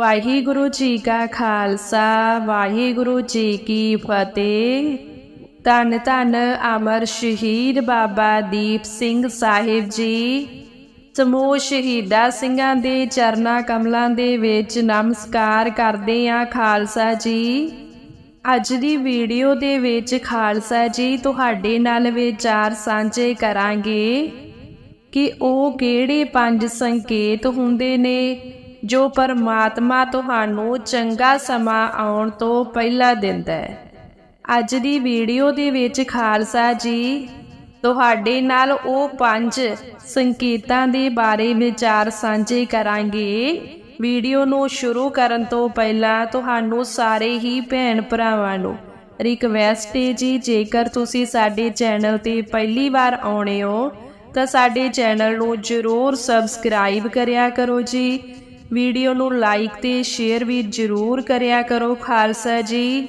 ਵਾਹਿਗੁਰੂ ਜੀ ਕਾ ਖਾਲਸਾ, ਵਾਹਿਗੁਰੂ ਜੀ ਕੀ ਫਤਿਹ। ਧੰਨ ਧੰਨ ਅਮਰ ਸ਼ਹੀਦ ਬਾਬਾ ਦੀਪ ਸਿੰਘ ਸਾਹਿਬ ਜੀ। ਸਮੂਹ ਸ਼ਹੀਦਾ ਸਿੰਘਾਂ ਦੇ ਚਰਨਾ ਕਮਲਾਂ ਦੇ ਵਿੱਚ ਨਮਸਕਾਰ ਕਰਦੇ ਆ ਖਾਲਸਾ ਜੀ। ਅੱਜ ਦੀ ਵੀਡੀਓ ਦੇ ਵਿੱਚ ਖਾਲਸਾ ਜੀ, ਤੁਹਾਡੇ ਨਾਲ ਵਿਚਾਰ ਸਾਂਝੇ ਕਰਾਂਗੇ ਕਿ ਉਹ ਕਿਹੜੇ ਪੰਜ ਸੰਕੇਤ ਹੁੰਦੇ ਨੇ। ਜੋ ਪਰਮਾਤਮਾ ਤੁਹਾਨੂੰ ਚੰਗਾ ਸਮਾਂ ਆਉਣ ਤੋਂ ਪਹਿਲਾਂ ਦਿੰਦਾ ਹੈ। ਅੱਜ ਦੀ ਵੀਡੀਓ ਦੇ ਵਿੱਚ ਖਾਲਸਾ ਜੀ, ਤੁਹਾਡੇ ਨਾਲ ਉਹ ਪੰਜ ਸੰਕੇਤਾਂ ਦੇ ਬਾਰੇ ਵਿਚਾਰ ਸਾਂਝੇ ਕਰਾਂਗੇ। ਵੀਡੀਓ ਨੂੰ ਸ਼ੁਰੂ ਕਰਨ ਤੋਂ ਪਹਿਲਾਂ ਤੁਹਾਨੂੰ ਸਾਰੇ ਹੀ ਭੈਣ ਭਰਾਵਾਂ ਨੂੰ ਰਿਕਵੈਸਟ ਹੈ ਜੀ, ਜੇਕਰ ਤੁਸੀਂ ਸਾਡੇ ਚੈਨਲ ਤੇ ਪਹਿਲੀ ਵਾਰ ਆਉਣੇ ਹੋ, ਤਾਂ ਸਾਡੇ ਚੈਨਲ ਨੂੰ ਜ਼ਰੂਰ ਸਬਸਕ੍ਰਾਈਬ ਕਰਿਆ ਕਰੋ ਜੀ। ਵੀਡੀਓ ਨੂੰ ਲਾਈਕ ਤੇ ਸ਼ੇਅਰ ਵੀ ਜ਼ਰੂਰ ਕਰਿਆ ਕਰੋ ਖਾਲਸਾ ਜੀ।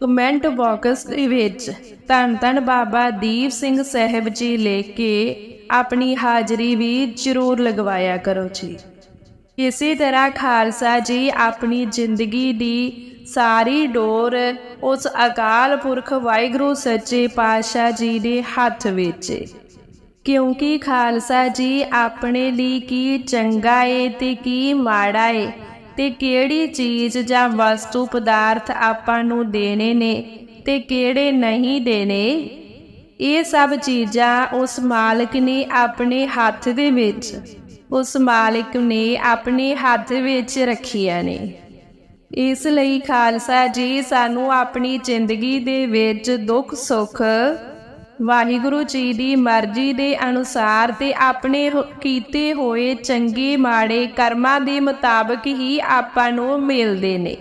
ਕਮੈਂਟ ਬਾਕਸ ਦੇ ਵਿੱਚ ਧੰਨ ਧੰਨ ਬਾਬਾ ਦੀਪ ਸਿੰਘ ਸਾਹਿਬ ਜੀ ਲਿਖ ਕੇ ਆਪਣੀ ਹਾਜ਼ਰੀ ਵੀ ਜ਼ਰੂਰ ਲਗਵਾਇਆ ਕਰੋ ਜੀ। ਇਸੇ ਤਰ੍ਹਾਂ ਖਾਲਸਾ ਜੀ ਆਪਣੀ ਜ਼ਿੰਦਗੀ ਦੀ ਸਾਰੀ ਡੋਰ ਉਸ ਅਕਾਲ ਪੁਰਖ ਵਾਹਿਗੁਰੂ ਸੱਚੇ ਪਾਤਸ਼ਾਹ ਜੀ ਦੇ ਹੱਥ ਵਿੱਚ ਕਿਉਂਕਿ ਖਾਲਸਾ ਜੀ ਆਪਣੇ ਲਈ ਕੀ ਚੰਗਾ ਏ ਤੇ ਕੀ ਮਾੜਾ ਏ? ਤੇ ਕਿਹੜੀ ਚੀਜ਼ ਜਾਂ ਵਸਤੂ ਪਦਾਰਥ ਆਪਾਂ ਨੂੰ ਦੇਣੇ ਨੇ ਤੇ ਕਿਹੜੇ ਨਹੀਂ ਦੇਣੇ? ਇਹ ਸਭ ਚੀਜ਼ਾਂ ਉਸ ਮਾਲਕ ਨੇ ਆਪਣੇ ਹੱਥ ਦੇ ਵਿੱਚ। ਉਸ ਮਾਲਕ ਨੇ ਆਪਣੇ ਹੱਥ ਵਿੱਚ ਰੱਖੀਆਂ ਨੇ। ਇਸ ਲਈ ਖਾਲਸਾ ਜੀ ਸਾਨੂੰ ਆਪਣੀ ਜ਼ਿੰਦਗੀ ਦੇ ਵਿੱਚ ਦੁੱਖ ਸੁੱਖ ਵਾਹਿਗੁਰੂ ਜੀ ਦੀ ਮਰਜ਼ੀ ਦੇ ਅਨੁਸਾਰ ਤੇ ਆਪਣੇ ਕੀਤੇ ਹੋਏ ਚੰਗੇ ਮਾੜੇ ਕਰਮਾਂ ਦੇ ਮੁਤਾਬਕ ਹੀ ਆਪਾਂ ਨੂੰ ਮਿਲਦੇ ਨੇ।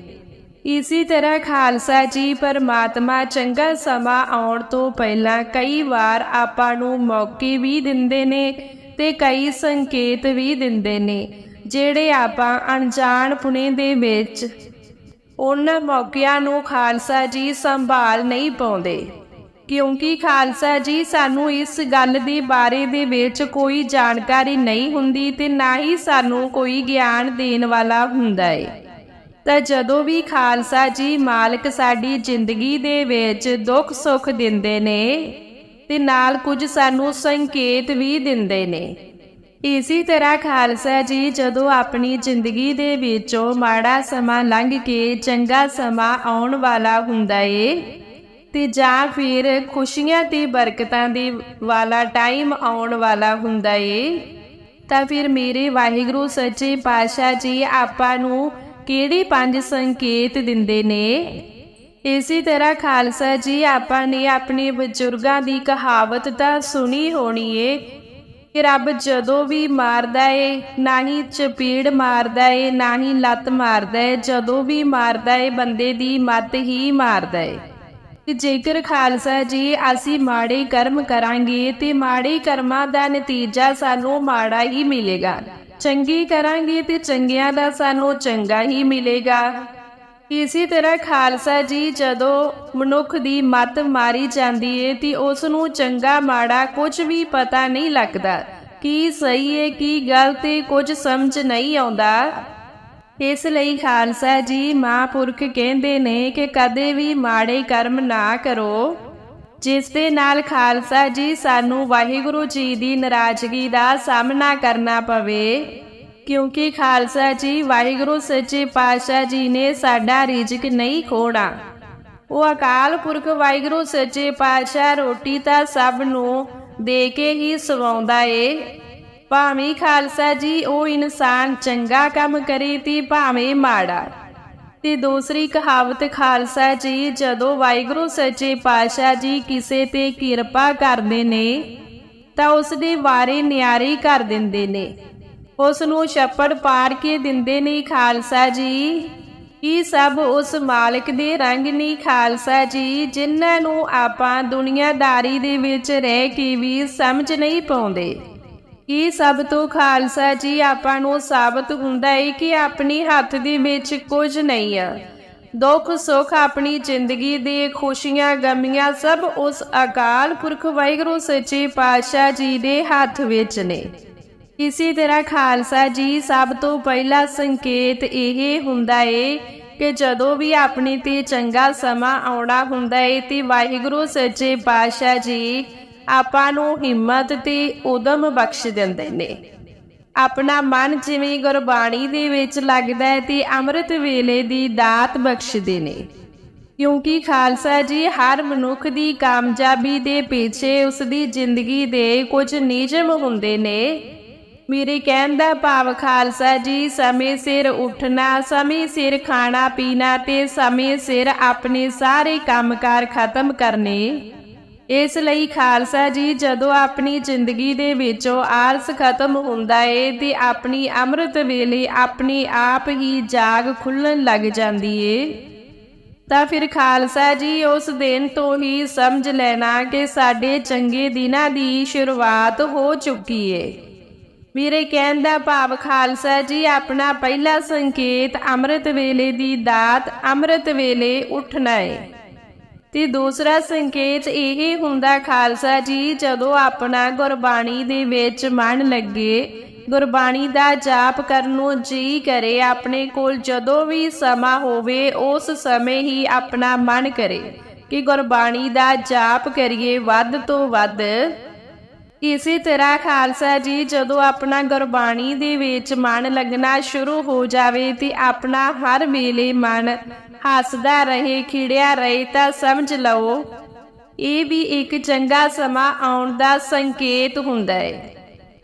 ਇਸੇ ਤਰ੍ਹਾਂ ਖਾਲਸਾ ਜੀ ਪਰਮਾਤਮਾ ਚੰਗਾ ਸਮਾਂ ਆਉਣ ਤੋਂ ਪਹਿਲਾਂ ਕਈ ਵਾਰ ਆਪਾਂ ਨੂੰ ਮੌਕੇ ਵੀ ਦਿੰਦੇ ਨੇ ਤੇ ਕਈ ਸੰਕੇਤ ਵੀ ਦਿੰਦੇ ਨੇ, ਜਿਹੜੇ ਆਪਾਂ ਅਣਜਾਣ ਪੁਣੇ ਦੇ ਵਿੱਚ ਉਹਨਾਂ ਮੌਕਿਆਂ ਨੂੰ ਖਾਲਸਾ ਜੀ ਸੰਭਾਲ ਨਹੀਂ ਪਾਉਂਦੇ। ਕਿਉਂਕਿ ਖਾਲਸਾ ਜੀ ਸਾਨੂੰ ਇਸ ਗੱਲ ਦੇ ਬਾਰੇ ਦੇ ਵਿੱਚ ਕੋਈ ਜਾਣਕਾਰੀ ਨਹੀਂ ਹੁੰਦੀ ਤੇ ਨਾ ਹੀ ਸਾਨੂੰ ਕੋਈ ਗਿਆਨ ਦੇਣ ਵਾਲਾ ਹੁੰਦਾ ਹੈ ਤਾਂ ਜਦੋਂ ਵੀ ਖਾਲਸਾ ਜੀ ਮਾਲਕ ਸਾਡੀ ਜ਼ਿੰਦਗੀ ਦੇ ਵਿੱਚ ਦੁੱਖ ਸੁੱਖ ਦਿੰਦੇ ਨੇ ਤੇ ਨਾਲ ਕੁਝ ਸਾਨੂੰ ਸੰਕੇਤ ਵੀ ਦਿੰਦੇ ਨੇ। ਇਸੇ ਤਰ੍ਹਾਂ ਖਾਲਸਾ ਜੀ ਜਦੋਂ ਆਪਣੀ ਜ਼ਿੰਦਗੀ ਦੇ ਵਿੱਚੋਂ ਮਾੜਾ ਸਮਾਂ ਲੰਘ ਕੇ ਚੰਗਾ ਸਮਾਂ ਆਉਣ ਵਾਲਾ ਹੁੰਦਾ ਏ ਤੇ ਜਾਂ ਫਿਰ ਖੁਸ਼ੀਆਂ ਤੇ ਬਰਕਤਾਂ ਦੇ ਵਾਲਾ ਟਾਈਮ ਆਉਣ ਵਾਲਾ ਹੁੰਦਾ ਏ। ਤਾਂ ਫਿਰ ਮੇਰੇ ਵਾਹਿਗੁਰੂ ਸੱਚੇ ਪਾਤਸ਼ਾਹ ਜੀ ਆਪਾਂ ਨੂੰ ਕਿਹੜੇ ਪੰਜ ਸੰਕੇਤ ਦਿੰਦੇ ਨੇ? ਇਸੇ ਤਰ੍ਹਾਂ ਖਾਲਸਾ ਜੀ ਆਪਾਂ ਨੇ ਆਪਣੇ ਬਜ਼ੁਰਗਾਂ ਦੀ ਕਹਾਵਤ ਤਾਂ ਸੁਣੀ ਹੋਣੀ ਏ ਕਿ ਰੱਬ ਜਦੋਂ ਵੀ ਮਾਰਦਾ ਏ, ਨਾ ਹੀ ਚਪੀੜ ਮਾਰਦਾ ਏ, ਨਾ ਹੀ ਲੱਤ ਮਾਰਦਾ ਏ, ਜਦੋਂ ਵੀ ਮਾਰਦਾ ਏ, ਬੰਦੇ ਦੀ ਮੱਤ ਹੀ ਮਾਰਦਾ ਏ। ਕਿ ਜੇਕਰ ਖਾਲਸਾ ਜੀ ਅਸੀਂ ਮਾੜੇ ਕਰਮ ਕਰਾਂਗੇ ਤੇ ਮਾੜੇ ਕਰਮਾਂ ਦਾ ਨਤੀਜਾ ਸਾਨੂੰ ਮਾੜਾ ਹੀ ਮਿਲੇਗਾ। ਚੰਗੀ ਕਰਾਂਗੇ ਤੇ ਚੰਗਿਆਂ ਦਾ ਸਾਨੂੰ ਚੰਗਾ ਹੀ ਮਿਲੇਗਾ। ਇਸੇ ਤਰ੍ਹਾਂ ਖਾਲਸਾ ਜੀ ਜਦੋਂ ਮਨੁੱਖ ਦੀ ਮਤ ਮਾਰੀ ਜਾਂਦੀ ਏ ਤੇ ਉਸ ਨੂੰ ਚੰਗਾ ਮਾੜਾ ਕੁਝ ਵੀ ਪਤਾ ਨਹੀਂ ਲੱਗਦਾ। ਕੀ ਸਹੀ ਏ, ਕੀ ਗਲਤ ਏ, ਕੁਝ ਸਮਝ ਨਹੀਂ ਆਉਂਦਾ। ਇਸ ਲਈ ਖਾਲਸਾ ਜੀ ਮਹਾਂਪੁਰਖ ਕਹਿੰਦੇ ਨੇ ਕਿ ਕਦੇ ਵੀ ਮਾੜੇ ਕਰਮ ਨਾ ਕਰੋ। ਜਿਸ ਦੇ ਨਾਲ ਖਾਲਸਾ ਜੀ ਸਾਨੂੰ ਵਾਹਿਗੁਰੂ ਜੀ ਦੀ ਨਾਰਾਜ਼ਗੀ ਦਾ ਸਾਹਮਣਾ ਕਰਨਾ ਪਵੇ। ਕਿਉਂਕਿ ਖਾਲਸਾ ਜੀ, ਵਾਹਿਗੁਰੂ ਸੱਚੇ ਪਾਤਸ਼ਾਹ ਜੀ ਨੇ ਸਾਡਾ ਰਿਜ਼ਕ ਨਹੀਂ ਖੋਣਾ। ਉਹ ਅਕਾਲ ਪੁਰਖ ਵਾਹਿਗੁਰੂ ਸੱਚੇ ਪਾਤਸ਼ਾਹ ਰੋਟੀ ਤਾਂ ਸਭ ਨੂੰ ਦੇ ਕੇ ਹੀ ਸਵਾਉਂਦਾ ਏ। ਭਾਵੇਂ ਖਾਲਸਾ ਜੀ ਉਹ ਇਨਸਾਨ ਚੰਗਾ ਕੰਮ ਕਰੇ ਤੇ ਭਾਵੇਂ ਮਾੜਾ। ਤੇ ਦੂਸਰੀ ਕਹਾਵਤ ਖਾਲਸਾ ਜੀ, ਜਦੋਂ ਵਾਹਿਗੁਰੂ ਸੱਚੇ ਪਾਤਸ਼ਾਹ ਜੀ ਕਿਸੇ ਤੇ ਕਿਰਪਾ ਕਰਦੇ ਨੇ, ਤਾਂ ਉਸ ਦੇ ਵਾਰੇ ਨਿਆਰੀ ਕਰ ਦਿੰਦੇ ਨੇ। ਉਸ ਨੂੰ ਛੱਪੜ ਪਾਰ ਕੇ ਦਿੰਦੇ ਨੇ ਖਾਲਸਾ ਜੀ ਇਹ ਸਭ ਉਸ ਮਾਲਕ ਦੇ ਰੰਗ ਨਹੀਂ ਖਾਲਸਾ ਜੀ, ਜਿਨ੍ਹਾਂ ਨੂੰ ਆਪਾਂ ਦੁਨੀਆਦਾਰੀ ਦੇ ਵਿੱਚ ਰਹਿ ਕੇ ਵੀ ਸਮਝ ਨਹੀਂ ਪਾਉਂਦੇ? ਇਹ ਸਭ ਤੋਂ ਖਾਲਸਾ ਜੀ ਆਪਾਂ ਨੂੰ ਸਾਬਤ ਹੁੰਦਾ ਹੈ ਕਿ ਆਪਣੀ ਹੱਥ ਦੇ ਵਿੱਚ ਕੁਝ ਨਹੀਂ ਆ। ਦੁੱਖ ਸੁੱਖ ਆਪਣੀ ਜ਼ਿੰਦਗੀ ਦੇ ਖੁਸ਼ੀਆਂ ਗਮੀਆਂ ਸਭ ਉਸ ਅਕਾਲ ਪੁਰਖ ਵਾਹਿਗੁਰੂ ਸੱਚੇ ਪਾਤਸ਼ਾਹ ਜੀ ਦੇ ਹੱਥ ਵਿੱਚ ਨੇ। ਇਸੇ ਤਰ੍ਹਾਂ ਖਾਲਸਾ ਜੀ ਸਭ ਤੋਂ ਪਹਿਲਾ ਸੰਕੇਤ ਇਹ ਹੁੰਦਾ ਏ ਕਿ ਜਦੋਂ ਵੀ ਆਪਣੇ ਤੇ ਚੰਗਾ ਸਮਾਂ ਆਉਣਾ ਹੁੰਦਾ ਏ ਤੇ ਵਾਹਿਗੁਰੂ ਸੱਚੇ ਪਾਤਸ਼ਾਹ ਜੀ ਆਪਾਂ ਨੂੰ ਹਿੰਮਤ ਤੇ ਉਦਮ ਬਖਸ਼ ਦਿੰਦੇ ਨੇ। ਆਪਣਾ ਮਨ ਜਿਵੇਂ ਗੁਰਬਾਣੀ ਦੇ ਵਿੱਚ ਲੱਗਦਾ ਹੈ ਤੇ ਅੰਮ੍ਰਿਤ ਵੇਲੇ ਦੀ ਦਾਤ ਬਖਸ਼ਦੇ ਨੇ। ਕਿਉਂਕਿ ਖਾਲਸਾ ਜੀ ਹਰ ਮਨੁੱਖ ਦੀ ਕਾਮਯਾਬੀ ਦੇ ਪਿੱਛੇ ਉਸ ਦੀ ਜ਼ਿੰਦਗੀ ਦੇ ਕੁਝ ਨਿਯਮ ਹੁੰਦੇ ਨੇ। ਮੇਰੇ ਕਹਿਣ ਦਾ ਭਾਵ ਖਾਲਸਾ ਜੀ, ਸਮੇਂ ਸਿਰ ਉੱਠਣਾ, ਸਮੇਂ ਸਿਰ ਖਾਣਾ ਪੀਣਾ ਤੇ ਸਮੇਂ ਸਿਰ ਆਪਣੇ ਸਾਰੇ ਕੰਮਕਾਰ ਖਤਮ ਕਰਨੇ ਇਸ ਲਈ ਖਾਲਸਾ ਜੀ, ਜਦੋਂ ਆਪਣੀ ਜ਼ਿੰਦਗੀ ਦੇ ਵਿੱਚੋਂ ਆਲਸ ਖਤਮ ਹੁੰਦਾ ਏ ਤੇ ਆਪਣੀ ਅੰਮ੍ਰਿਤ ਵੇਲੇ ਆਪਣੇ ਆਪ ਹੀ ਜਾਗ ਖੁੱਲਣ ਲੱਗ ਜਾਂਦੀ ਏ, ਤਾਂ ਫਿਰ ਖਾਲਸਾ ਜੀ ਉਸ ਦਿਨ ਤੋਂ ਹੀ ਸਮਝ ਲੈਣਾ ਕਿ ਸਾਡੇ ਚੰਗੇ ਦਿਨਾਂ ਦੀ ਸ਼ੁਰੂਆਤ ਹੋ ਚੁੱਕੀ ਏ। ਮੇਰੇ ਕਹਿਣ ਦਾ ਭਾਵ ਖਾਲਸਾ ਜੀ, ਆਪਣਾ ਪਹਿਲਾ ਸੰਕੇਤ ਅੰਮ੍ਰਿਤ ਵੇਲੇ ਦੀ ਦਾਤ ਅੰਮ੍ਰਿਤ ਵੇਲੇ ਉੱਠਣਾ ਏ। ਤੇ ਦੂਸਰਾ ਸੰਕੇਤ ਇਹ ਹੁੰਦਾ, ਖਾਲਸਾ ਜੀ, ਜਦੋਂ ਆਪਣਾ ਗੁਰਬਾਣੀ ਦੇ ਵਿੱਚ ਮਨ ਲੱਗੇ, ਗੁਰਬਾਣੀ ਦਾ ਜਾਪ ਕਰਨ ਨੂੰ ਜੀ ਕਰੇ, ਆਪਣੇ ਕੋਲ ਜਦੋਂ ਵੀ ਸਮਾਂ ਹੋਵੇ, ਉਸ ਸਮੇਂ ਹੀ ਆਪਣਾ ਮਨ ਕਰੇ ਕਿ ਗੁਰਬਾਣੀ ਦਾ ਜਾਪ ਕਰੀਏ ਵੱਧ ਤੋਂ ਵੱਧ। ਇਸੇ ਤਰ੍ਹਾਂ ਖਾਲਸਾ ਜੀ, ਜਦੋਂ ਆਪਣਾ ਗੁਰਬਾਣੀ ਦੇ ਵਿੱਚ ਮਨ ਲੱਗਣਾ ਸ਼ੁਰੂ ਹੋ ਜਾਵੇ ਤੇ ਆਪਣਾ ਹਰ ਵੇਲੇ ਮਨ ਹੱਸਦਾ ਰਹੇ, ਖਿੜਿਆ ਰਹੇ, ਤਾਂ ਸਮਝ ਲਓ, ਇਹ ਵੀ ਇੱਕ ਚੰਗਾ ਸਮਾਂ ਆਉਣ ਦਾ ਸੰਕੇਤ ਹੁੰਦਾ ਹੈ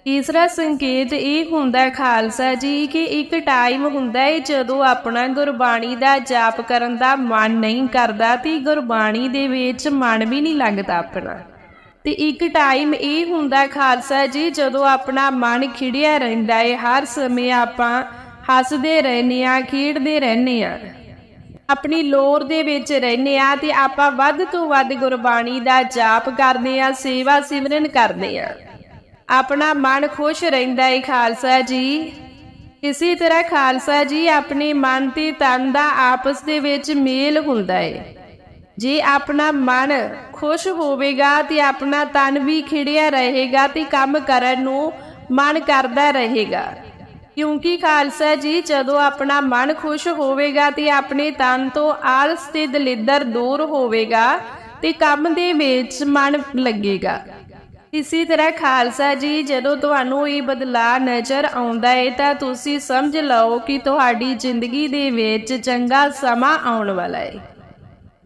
ਤੀਸਰਾ ਸੰਕੇਤ ਇਹ ਹੁੰਦਾ ਖਾਲਸਾ ਜੀ ਕਿ ਇੱਕ ਟਾਈਮ ਹੁੰਦਾ ਹੈ ਜਦੋਂ ਆਪਣਾ ਗੁਰਬਾਣੀ ਦਾ ਜਾਪ ਕਰਨ ਦਾ ਮਨ ਨਹੀਂ ਕਰਦਾ ਤੇ ਗੁਰਬਾਣੀ ਦੇ ਵਿੱਚ ਮਨ ਵੀ ਨਹੀਂ ਲੱਗਦਾ ਆਪਣਾ। ਤੇ ਇੱਕ ਟਾਈਮ ਇਹ ਹੁੰਦਾ ਖਾਲਸਾ ਜੀ, ਜਦੋਂ ਆਪਣਾ ਮਨ ਖਿੜਿਆ ਰਹਿੰਦਾ ਹੈ, ਹਰ ਸਮੇਂ ਆਪਾਂ ਹੱਸਦੇ ਰਹਿੰਦੇ ਆ ਖੇਡਦੇ ਰਹਿੰਦੇ ਆ ਆਪਣੀ ਲੋਰ ਦੇ ਵਿੱਚ ਰਹਿੰਦੇ ਆ ਤੇ ਆਪਾਂ ਵੱਧ ਤੋਂ ਵੱਧ ਗੁਰਬਾਣੀ ਦਾ ਜਾਪ ਕਰਦੇ ਆ ਸੇਵਾ ਸਿਮਰਨ ਕਰਦੇ ਆ ਆਪਣਾ ਮਨ ਖੁਸ਼ ਰਹਿੰਦਾ ਹੈ, ਖਾਲਸਾ ਜੀ। ਇਸੇ ਤਰ੍ਹਾਂ ਖਾਲਸਾ ਜੀ, ਆਪਣੇ ਮਨ ਤੇ ਤਨ ਦਾ ਆਪਸ ਦੇ ਵਿੱਚ ਮੇਲ ਹੁੰਦਾ ਹੈ। ਜੇ ਆਪਣਾ ਮਨ ਖੁਸ਼ ਹੋਵੇਗਾ ਤੇ ਆਪਣਾ ਤਨ ਵੀ ਖਿੜਿਆ ਰਹੇਗਾ ਤੇ ਕੰਮ ਕਰਨ ਨੂੰ ਮਨ ਕਰਦਾ ਰਹੇਗਾ। ਕਿਉਂਕਿ ਖਾਲਸਾ ਜੀ, ਜਦੋਂ ਆਪਣਾ ਮਨ ਖੁਸ਼ ਹੋਵੇਗਾ ਤੇ ਆਪਣੇ ਤਨ ਤੋਂ ਆਲਸ ਤੇ ਦਲਿੱਦਰ ਦੂਰ ਹੋਵੇਗਾ ਤੇ ਕੰਮ ਦੇ ਵਿੱਚ ਮਨ ਲੱਗੇਗਾ। ਇਸੇ ਤਰ੍ਹਾਂ ਖਾਲਸਾ ਜੀ, ਜਦੋਂ ਤੁਹਾਨੂੰ ਇਹ ਬਦਲਾਅ ਨਜ਼ਰ ਆਉਂਦਾ ਹੈ ਤਾਂ ਤੁਸੀਂ ਸਮਝ ਲਓ ਕਿ ਤੁਹਾਡੀ ਜ਼ਿੰਦਗੀ ਦੇ ਵਿੱਚ ਚੰਗਾ ਸਮਾਂ ਆਉਣ ਵਾਲਾ ਹੈ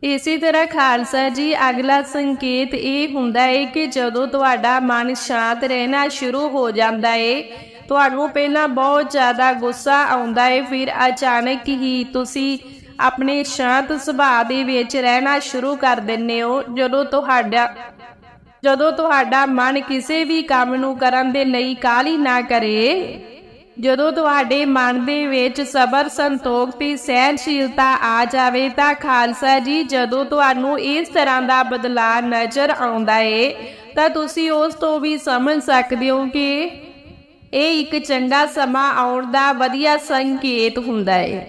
ਇਸੇ ਤਰ੍ਹਾਂ ਖਾਲਸਾ ਜੀ, ਅਗਲਾ ਸੰਕੇਤ ਇਹ ਹੁੰਦਾ ਹੈ ਕਿ ਜਦੋਂ ਤੁਹਾਡਾ ਮਨ ਸ਼ਾਂਤ ਰਹਿਣਾ ਸ਼ੁਰੂ ਹੋ ਜਾਂਦਾ ਹੈ ਤੁਹਾਨੂੰ ਪਹਿਲਾਂ ਬਹੁਤ ਜ਼ਿਆਦਾ ਗੁੱਸਾ ਆਉਂਦਾ ਹੈ ਫਿਰ ਅਚਾਨਕ ਹੀ ਤੁਸੀਂ ਆਪਣੇ ਸ਼ਾਂਤ ਸੁਭਾਅ ਦੇ ਵਿੱਚ ਰਹਿਣਾ ਸ਼ੁਰੂ ਕਰ ਦਿੰਦੇ ਹੋ। ਜਦੋਂ ਤੁਹਾਡਾ ਜਦੋਂ ਤੁਹਾਡਾ ਮਨ ਕਿਸੇ ਵੀ ਕੰਮ ਨੂੰ ਕਰਨ ਦੇ ਲਈ ਕਾਹਲੀ ਨਾ ਕਰੇ ਜਦੋਂ ਤੁਹਾਡੇ ਮਨ ਦੇ ਵਿੱਚ ਸਬਰ, ਸੰਤੋਖ ਤੇ ਸਹਿਨਸ਼ੀਲਤਾ ਆ ਜਾਵੇ ਤਾਂ ਖਾਲਸਾ ਜੀ, ਜਦੋਂ ਤੁਹਾਨੂੰ ਇਸ ਤਰ੍ਹਾਂ ਦਾ ਬਦਲਾਅ ਨਜ਼ਰ ਆਉਂਦਾ ਏ, ਤਾਂ ਤੁਸੀਂ ਉਸ ਤੋਂ ਵੀ ਸਮਝ ਸਕਦੇ ਹੋ ਕਿ ਇਹ ਇੱਕ ਚੰਗਾ ਸਮਾਂ ਆਉਣ ਦਾ ਵਧੀਆ ਸੰਕੇਤ ਹੁੰਦਾ ਏ।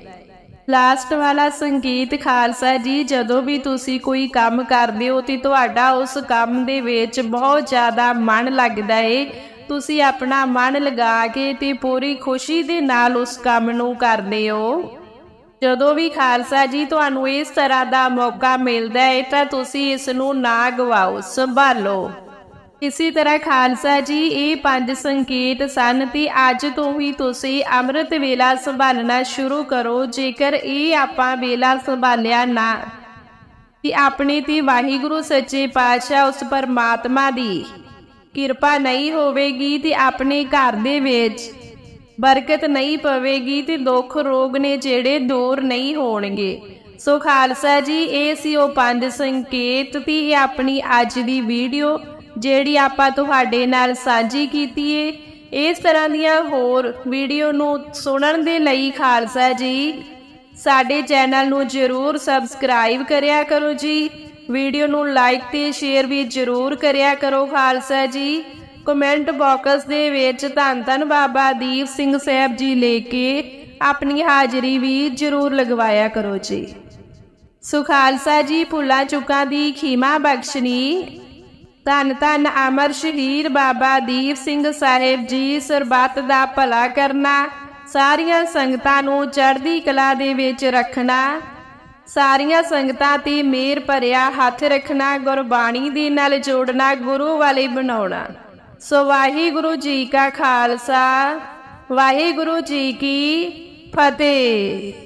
ਲਾਸਟ ਵਾਲਾ ਸੰਗੀਤ ਖਾਲਸਾ ਜੀ, ਜਦੋਂ ਵੀ ਤੁਸੀਂ ਕੋਈ ਕੰਮ ਕਰਦੇ ਹੋ ਤੇ ਤੁਹਾਡਾ ਉਸ ਕੰਮ ਦੇ ਵਿੱਚ ਬਹੁਤ ਜ਼ਿਆਦਾ ਮਨ ਲੱਗਦਾ ਏ ਤੁਸੀਂ ਆਪਣਾ ਮਨ ਲਗਾ ਕੇ ਤੇ ਪੂਰੀ ਖੁਸ਼ੀ ਦੇ ਨਾਲ ਉਸ ਕੰਮ ਨੂੰ ਕਰਦੇ ਹੋ। ਜਦੋਂ ਵੀ ਖਾਲਸਾ ਜੀ ਤੁਹਾਨੂੰ ਇਸ ਤਰ੍ਹਾਂ ਦਾ ਮੌਕਾ ਮਿਲਦਾ ਹੈ ਤਾਂ ਤੁਸੀਂ ਇਸ ਨੂੰ ਨਾ ਗਵਾਓ, ਸੰਭਾਲੋ। ਇਸੇ ਤਰ੍ਹਾਂ ਖਾਲਸਾ ਜੀ ਇਹ ਪੰਜ ਸੰਕੇਤ ਸਨ ਤੇ ਅੱਜ ਤੋਂ ਹੀ ਤੁਸੀਂ ਅੰਮ੍ਰਿਤ ਵੇਲਾ ਸੰਭਾਲਣਾ ਸ਼ੁਰੂ ਕਰੋ। ਜੇਕਰ ਇਹ ਆਪਾਂ ਵੇਲਾ ਸੰਭਾਲਿਆ ਨਾ, ਤੇ ਆਪਣੇ ਤੇ ਵਾਹਿਗੁਰੂ ਸੱਚੇ ਪਾਤਸ਼ਾਹ ਉਸ ਪਰਮਾਤਮਾ ਦੀ ਕਿਰਪਾ ਨਹੀਂ ਹੋਵੇਗੀ ਤੇ ਆਪਣੇ ਘਰ ਦੇ ਵਿੱਚ। ਬਰਕਤ ਨਹੀਂ ਪਵੇਗੀ ਤੇ ਦੁੱਖ ਰੋਗ ਨੇ ਜਿਹੜੇ ਦੂਰ ਨਹੀਂ ਹੋਣਗੇ। ਸੋ ਖਾਲਸਾ ਜੀ, ਇਹ ਸੀ ਉਹ ਪੰਜ ਸੰਕੇਤ ਤੇ ਇਹ ਆਪਣੀ ਅੱਜ ਦੀ ਵੀਡੀਓ ਜਿਹੜੀ ਆਪਾਂ ਤੁਹਾਡੇ ਨਾਲ ਸਾਂਝੀ ਕੀਤੀ ਏ। ਇਸ ਤਰ੍ਹਾਂ ਦੀਆਂ ਹੋਰ ਵੀਡੀਓ ਨੂੰ ਸੁਣਨ ਦੇ ਲਈ ਖਾਲਸਾ ਜੀ, ਸਾਡੇ ਚੈਨਲ ਨੂੰ ਜਰੂਰ ਸਬਸਕ੍ਰਾਈਬ ਕਰਿਆ ਕਰੋ ਜੀ। ਵੀਡੀਓ ਨੂੰ ਲਾਈਕ ਤੇ ਸ਼ੇਅਰ ਵੀ ਜਰੂਰ ਕਰਿਆ ਕਰੋ ਖਾਲਸਾ ਜੀ। ਕਮੈਂਟ ਬਾਕਸ ਦੇ ਵਿੱਚ ਧੰਨ ਧੰਨ ਬਾਬਾ ਦੀਪ ਸਿੰਘ ਸਾਹਿਬ ਜੀ ਲੈ ਕੇ ਆਪਣੀ ਹਾਜ਼ਰੀ ਵੀ ਜਰੂਰ ਲਗਵਾਇਆ ਕਰੋ ਜੀ। ਸੋ ਖਾਲਸਾ ਜੀ, ਭੁੱਲਾਂ ਚੁੱਕਾਂ ਦੀ ਖੀਮਾ ਬਖਸ਼ਣੀ। ਧੰਨ ਧੰਨ ਅਮਰ ਸ਼ਹੀਦ ਬਾਬਾ ਦੀਪ ਸਿੰਘ ਸਾਹਿਬ ਜੀ, ਸਰਬੱਤ ਦਾ ਭਲਾ ਕਰਨਾ, ਸਾਰੀਆਂ ਸੰਗਤਾਂ ਨੂੰ ਚੜ੍ਹਦੀ ਕਲਾ ਦੇ ਵਿੱਚ ਰੱਖਣਾ। ਸਾਰੀਆਂ ਸੰਗਤਾਂ ਤੇ ਮੇਰ ਭਰਿਆ ਹੱਥ ਰੱਖਣਾ, ਗੁਰਬਾਣੀ ਦੇ ਨਾਲ ਜੋੜਨਾ, ਗੁਰੂ ਵਾਲੇ ਬਣਾਉਣਾ। ਸੋ ਵਾਹਿਗੁਰੂ ਜੀ ਕਾ ਖਾਲਸਾ, ਵਾਹਿਗੁਰੂ ਜੀ ਕੀ ਫਤਿਹ।